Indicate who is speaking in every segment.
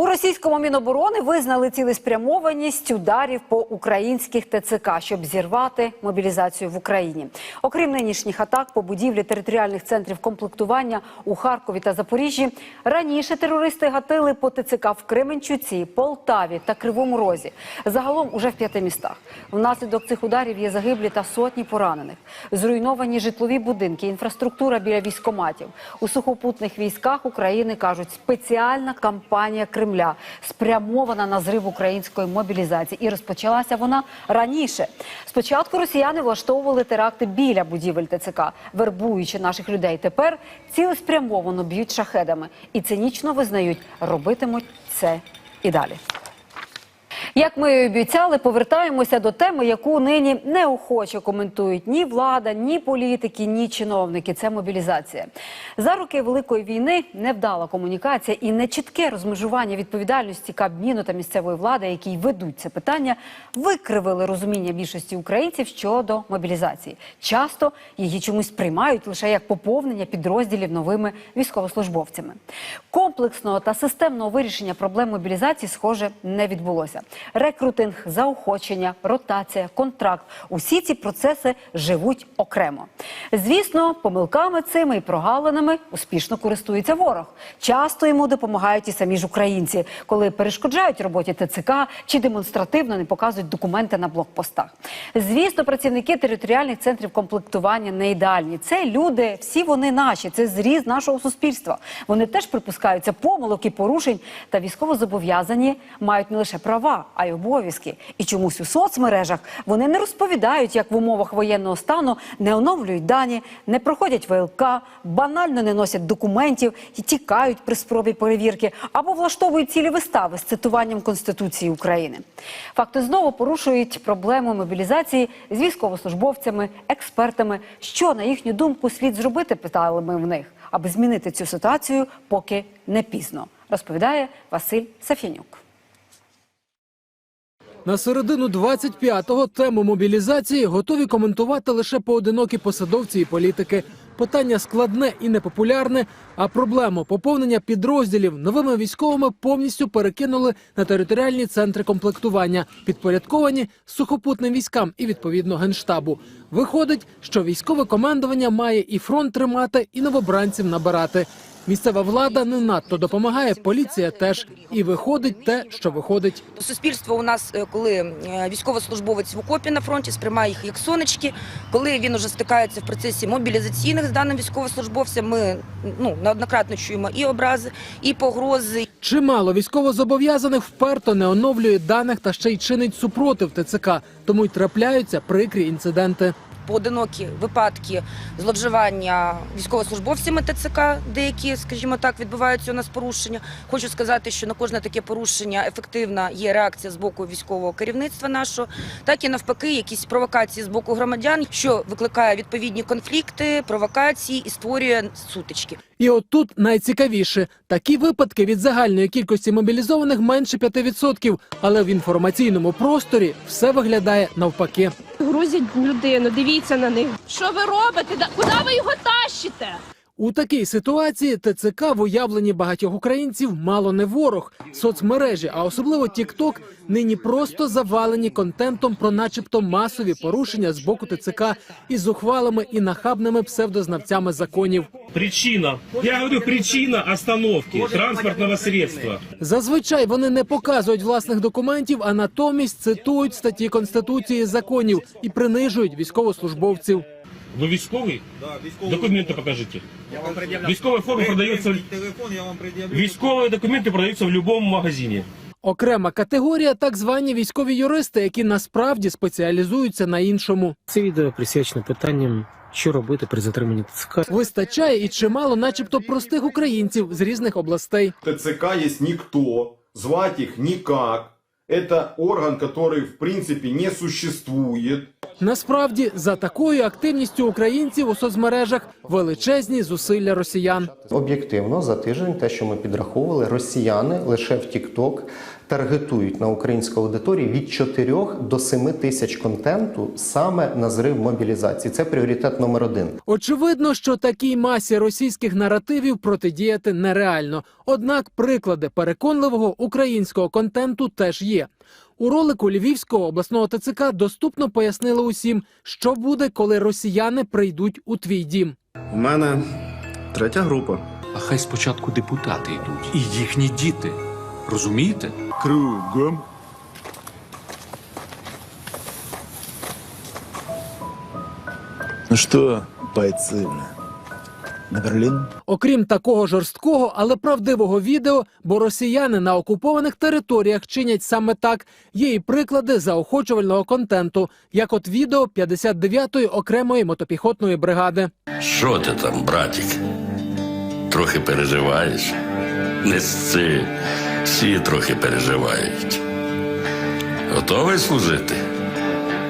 Speaker 1: У російському міноборони визнали цілеспрямованість ударів по українських ТЦК, щоб зірвати мобілізацію в Україні. Окрім нинішніх атак по будівлі територіальних центрів комплектування у Харкові та Запоріжжі, раніше терористи гатили по ТЦК в Кременчуці, Полтаві та Кривому Розі. Загалом уже в п'яти містах. Внаслідок цих ударів є загиблі та сотні поранених. Зруйновані житлові будинки, інфраструктура біля військоматів. У сухопутних військах України кажуть, спеціальна кампанія Кремля спрямована на зрив української мобілізації. І розпочалася вона раніше. Спочатку росіяни влаштовували теракти біля будівель ТЦК, вербуючи наших людей. Тепер цілеспрямовано б'ють шахедами і цинічно визнають, робитимуть це і далі. Як ми і обіцяли, повертаємося до теми, яку нині неохоче коментують ні влада, ні політики, ні чиновники. Це мобілізація. За роки великої війни невдала комунікація і нечітке розмежування відповідальності Кабміну та місцевої влади, які ведуть це питання, викривили розуміння більшості українців щодо мобілізації. Часто її чомусь сприймають лише як поповнення підрозділів новими військовослужбовцями. Комплексного та системного вирішення проблем мобілізації, схоже, не відбулося. Рекрутинг, заохочення, ротація, контракт усі ці процеси живуть окремо. Звісно, помилками цими і прогалинами успішно користується ворог. Часто йому допомагають і самі ж українці, коли перешкоджають роботі ТЦК чи демонстративно не показують документи на блокпостах. Звісно, працівники територіальних центрів комплектування не ідеальні. Це люди, всі вони наші, це зріз нашого суспільства. Вони теж припускаються помилок і порушень, та військовозобов'язані мають не лише права, а й обов'язки. І чомусь у соцмережах вони не розповідають, як в умовах воєнного стану не оновлюють дані, не проходять ВЛК, банально не носять документів і тікають при спробі перевірки або влаштовують цілі вистави з цитуванням Конституції України. Факти знову порушують проблему мобілізації з військовослужбовцями, експертами. Що на їхню думку слід зробити? Питали ми в них, аби змінити цю ситуацію, поки не пізно. Розповідає Василь Сафянюк.
Speaker 2: На середину 25-го тему мобілізації готові коментувати лише поодинокі посадовці і політики. Питання складне і непопулярне, а проблему поповнення підрозділів новими військовими повністю перекинули на територіальні центри комплектування, підпорядковані сухопутним військам і відповідно генштабу. Виходить, що військове командування має і фронт тримати, і новобранців набирати. Місцева влада не надто допомагає, поліція теж. І виходить те, що виходить.
Speaker 3: Суспільство у нас, е, коли е, військовослужбовець в окопі на фронті, сприймає їх як сонечки. Коли він уже стикається в процесі мобілізаційних з даним військовослужбовцем, ми ну неоднократно чуємо і образи, і погрози.
Speaker 2: Чимало військовозобов'язаних вперто не оновлює даних та ще й чинить супротив ТЦК, тому й трапляються прикрі інциденти.
Speaker 3: Поодинокі випадки зловживання військовослужбовцями ТЦК, деякі, скажімо так, відбуваються у нас порушення. Хочу сказати, що на кожне таке порушення ефективна є реакція з боку військового керівництва нашого, так і навпаки, якісь провокації з боку громадян, що викликає відповідні конфлікти, провокації і створює сутички.
Speaker 2: І от тут найцікавіше такі випадки від загальної кількості мобілізованих менше 5%, але в інформаційному просторі все виглядає навпаки.
Speaker 4: Грузять людину, дивіться на них. Що ви робите? Куди ви його тащите?
Speaker 2: У такій ситуації ТЦК в уявленні багатьох українців мало не ворог. Соцмережі, а особливо TikTok, нині просто завалені контентом про, начебто, масові порушення з боку ТЦК із зухвалими і нахабними псевдознавцями законів.
Speaker 5: Причина. Я говорю, причина остановки транспортного средства.
Speaker 2: Зазвичай вони не показують власних документів, а натомість цитують статті конституції законів і принижують військовослужбовців.
Speaker 5: Вы військовий?
Speaker 6: Да, військовий.
Speaker 5: Документы покажите.
Speaker 6: Я вам пред'являю.
Speaker 5: Військовая форма продается...
Speaker 6: Телефон я вам пред'явлю.
Speaker 5: Військовые документы продаются в любом магазине.
Speaker 2: Окрема категорія так звані військові юристи, які насправді спеціалізуються на іншому.
Speaker 7: Це відео присвячено питанням, що робити при затриманні ТЦК.
Speaker 2: Вистачає і чимало, начебто, простих українців з різних областей.
Speaker 8: ТЦК есть никто, звать их никак. Это орган, который в принципе не существует.
Speaker 2: Насправді, за такою активністю українців у соцмережах величезні зусилля росіян.
Speaker 9: Об'єктивно, за тиждень, те, що ми підраховували, росіяни лише в TikTok таргетують на українську аудиторію від 4 до 7 тисяч контенту саме на зрив мобілізації. Це пріоритет номер один.
Speaker 2: Очевидно, що такій масі російських наративів протидіяти нереально. Однак приклади переконливого українського контенту теж є. У ролику Львівського обласного ТЦК доступно пояснили усім, що буде, коли росіяни прийдуть у твій дім.
Speaker 8: У мене третя група.
Speaker 10: А хай спочатку депутати йдуть. І їхні діти. Розумієте?
Speaker 8: Кругом.
Speaker 11: Ну что, бойцы, на Берлин?
Speaker 2: Окрім такого жорсткого, але правдивого відео, бо росіяни на окупованих територіях чинять саме так. Є і приклади заохочувального контенту, як от відео 59-ї окремої мотопіхотної бригади.
Speaker 12: Що ти там, братик? Трохи переживаєш? Не сци, всі трохи переживають. Готовий служити?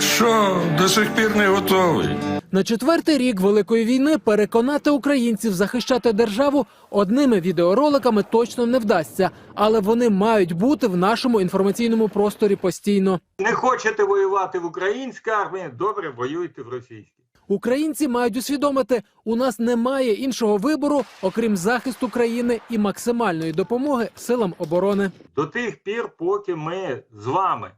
Speaker 12: Що, до сих пір не готовий?
Speaker 2: На четвертий рік великої війни переконати українців захищати державу одними відеороликами точно не вдасться, але вони мають бути в нашому інформаційному просторі постійно.
Speaker 6: Не хочете воювати в українській армії? Добре, воюйте в російській.
Speaker 2: Українці мають усвідомити, у нас немає іншого вибору, окрім захисту країни і максимальної допомоги силам оборони.
Speaker 6: До тих пір, поки ми з вами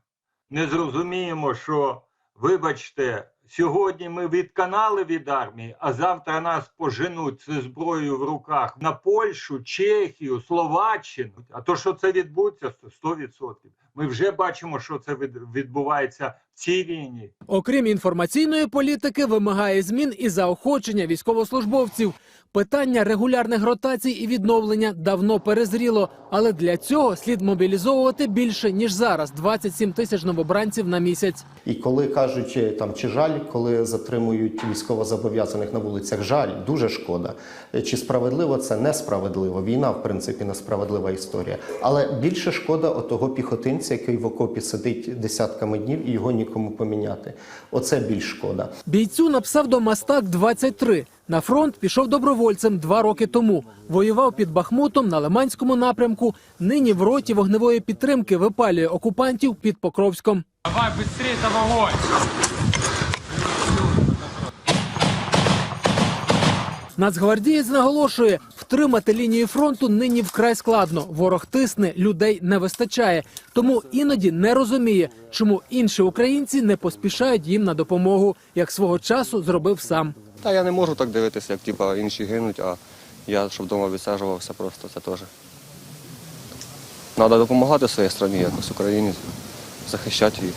Speaker 6: не зрозуміємо, що, вибачте, сьогодні ми відканали від армії, а завтра нас поженуть зі зброєю в руках на Польщу, Чехію, Словаччину. А то, що це відбудеться, 100%. Ми вже бачимо, що це відбувається в цій війні.
Speaker 2: Окрім інформаційної політики, вимагає змін і заохочення військовослужбовців. Питання регулярних ротацій і відновлення давно перезріло, але для цього слід мобілізовувати більше ніж зараз 27 тисяч новобранців на місяць.
Speaker 9: І коли кажуть там чи жаль, коли затримують військовозобов'язаних на вулицях, жаль, дуже шкода. Чи справедливо це несправедливо? Війна, в принципі, несправедлива історія. Але більше шкода отого піхотинця, який в окопі сидить десятками днів і його нікому поміняти. Оце більш шкода.
Speaker 2: Бійцю на псевдомастак 23 На фронт пішов добровольцем два роки тому. Воював під Бахмутом на Лиманському напрямку. Нині в роті вогневої підтримки випалює окупантів під Покровськом.
Speaker 5: Давай быстрее, там огонь!
Speaker 2: Нацгвардієць наголошує, втримати лінію фронту нині вкрай складно. Ворог тисне, людей не вистачає. Тому іноді не розуміє, чому інші українці не поспішають їм на допомогу, як свого часу зробив сам.
Speaker 11: Та я не можу так дивитися, як типа інші гинуть, а я щоб вдома відсаджувався просто, це теж. Треба допомагати своїй країні, якось Україні, захищати її.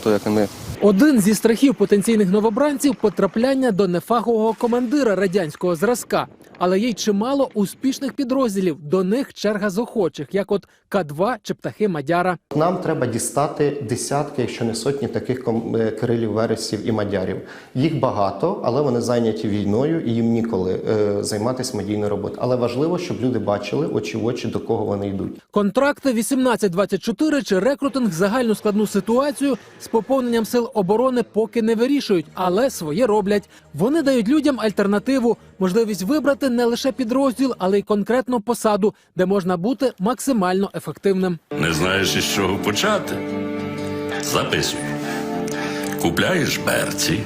Speaker 11: Хто як не ми.
Speaker 2: Один зі страхів потенційних новобранців потрапляння до нефахового командира радянського зразка. Але є й чимало успішних підрозділів. До них черга з охочих, як от К2 чи птахи Мадяра.
Speaker 9: Нам треба дістати десятки, якщо не сотні таких е, кирилів, вересів і мадярів. Їх багато, але вони зайняті війною і їм ніколи е, займатися медійною роботою. Але важливо, щоб люди бачили очі в очі, до кого вони йдуть.
Speaker 2: Контракти 18-24 чи рекрутинг загальну складну ситуацію з поповненням сил оборони поки не вирішують, але своє роблять. Вони дають людям альтернативу, можливість вибрати не лише підрозділ, але й конкретну посаду, де можна бути максимально ефективним.
Speaker 12: Не знаєш із чого почати? Записуй. Купляєш берці.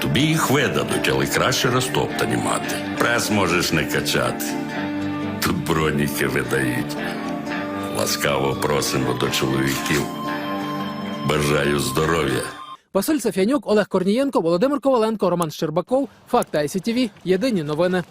Speaker 12: Тобі їх видадуть, але краще розтоптані мати. Прес можеш не качати. Тут броніки видають. Ласкаво просимо до чоловіків. Бажаю здоров'я.
Speaker 2: Василь Сафянюк, Олег Корнієнко, Володимир Коваленко, Роман Щербаков. Факти ICTV. Єдині новини.